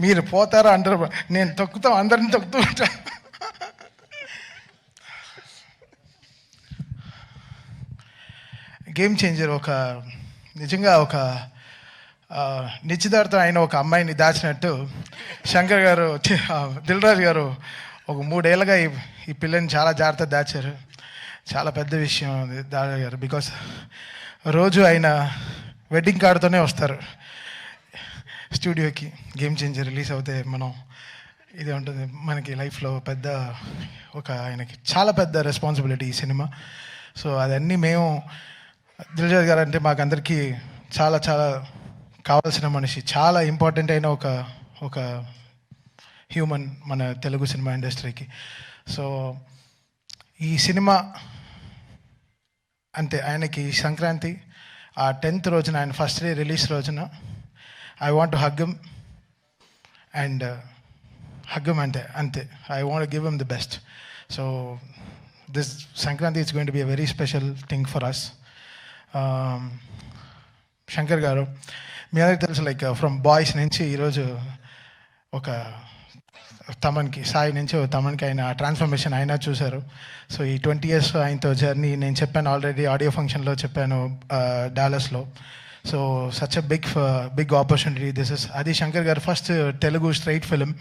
మీరు పోతారా అంటారు. నేను తొక్కుతాం అందరిని తొక్కుతూ ఉంటాను గేమ్ చేంజర్ ఒక నిజంగా ఒక నిశ్చితార్థం అయిన ఒక అమ్మాయిని దాచినట్టు శంకర్ గారు దిల్రాజు గారు ఒక మూడేళ్ళగా ఈ ఈ పిల్లని చాలా జాగ్రత్త దాచారు. చాలా పెద్ద విషయం దాచారు బికాస్ రోజు ఆయన వెడ్డింగ్ కార్డుతోనే వస్తారు. స్టూడియోకి గేమ్ చేంజర్ రిలీజ్ అవుతే మనం ఇది ఉంటుంది. మనకి లైఫ్లో పెద్ద ఒక ఆయనకి చాలా పెద్ద రెస్పాన్సిబిలిటీ ఈ సినిమా. సో అదన్నీ మేము దిల్జాద్ గారు అంటే మాకందరికీ చాలా చాలా కావాల్సిన మనిషి చాలా ఇంపార్టెంట్ అయిన ఒక ఒక హ్యూమన్ మన తెలుగు సినిమా ఇండస్ట్రీకి సో ఈ సినిమా అంతే ఆయనకి సంక్రాంతి ఆ టెన్త్ రోజున ఆయన ఫస్ట్ డే రిలీజ్ రోజున ఐ వాంట్ హగ్గమ్ అండ్ హగ్గమ్ అంతే అంతే I want give em the best so this Sankranti it's going to be a very special thing for us Shankar garu మీ అందరికి తెలుసు లైక్ ఫ్రమ్ బాయ్స్ నుంచి ఈరోజు ఒక తమన్కి సాయి నుంచి తమన్కి ఆయన ట్రాన్స్ఫర్మేషన్ అయినా చూశారు. సో ఈ ట్వంటీ ఇయర్స్ ఆయనతో జర్నీ నేను చెప్పాను ఆల్రెడీ ఆడియో ఫంక్షన్లో చెప్పాను uh, డాలస్లో so such a big big opportunity this is అది Shankar garu first Telugu straight film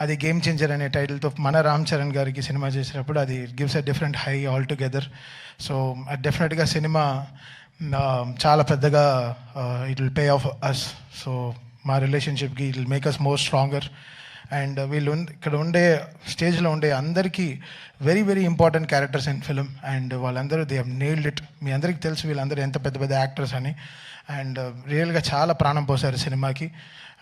అది గేమ్ చేంజర్ అనే టైటిల్తో మన రామ్ చరణ్ గారికి సినిమా చేసినప్పుడు అది gives a different high altogether so డెఫినెట్గా సినిమా చాలా పెద్దగా it will pay off us so మా రిలేషన్షిప్కి it will make us more stronger and uh, వీళ్ళు ఇక్కడ ఉండే స్టేజ్లో ఉండే అందరికీ very very important characters in film and వాళ్ళందరూ దే హ్ నేల్డ్ ఇట్ మీ అందరికీ తెలుసు వీళ్ళందరూ ఎంత పెద్ద పెద్ద యాక్టర్స్ అని. అండ్ రియల్గా uh, చాలా ప్రాణం పోసారు సినిమాకి.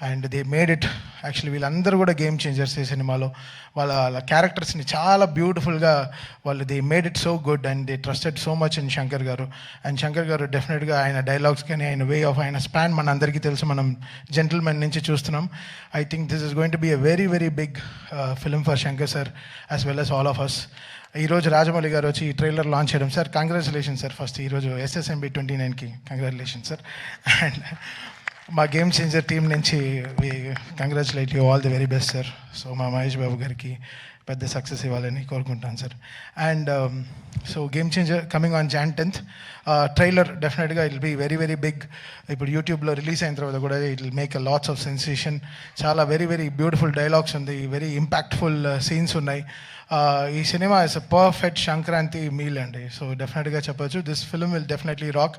And they made it actually వీళ్ళందరూ కూడా గేమ్ చేంజర్స్ ఈ సినిమాలో. వాళ్ళ వాళ్ళ క్యారెక్టర్స్ని చాలా బ్యూటిఫుల్గా వాళ్ళు they made it so good and they trusted so much in Shankar garu. And Shankar గారు డెఫినెట్గా ఆయన డైలాగ్స్ కానీ ఆయన వే ఆఫ్ ఆయన స్పాన్ మన అందరికీ తెలుసు. మనం జెంటిల్మెన్ నుంచి చూస్తున్నాం. I think this is going to be a very very big film for Shankar sir as well as all of us ఈరోజు రాజమౌళి గారు వచ్చి ఈ ట్రైలర్ లాంచ్ చేయడం. సార్ కంగ్రాచులేషన్ సార్ ఫస్ట్ ఈరోజు ఎస్ఎస్ఎంబి ట్వంటీ నైన్కి కంగ్రాచులేషన్ సార్ అండ్ మా game changer team నుంచి we congratulate you all the very best sir. So మా మహేష్ బాబు గారికి పెద్ద సక్సెస్ ఇవ్వాలని కోరుకుంటాను sir. And so game changer coming on Jan tenth trailer డెఫినెట్గా it be very very big ఇప్పుడు యూట్యూబ్లో రిలీజ్ అయిన తర్వాత కూడా it will make a lots of sensation చాలా వెరీ వెరీ బ్యూటిఫుల్ డైలాగ్స్ ఉంది. వెరీ ఇంపాక్ట్ఫుల్ సీన్స్ ఉన్నాయి. Uh, ఈ cinema is a perfect Sankranti meal అండి. సో డెఫినెట్గా చెప్పొచ్చు. This film will definitely rock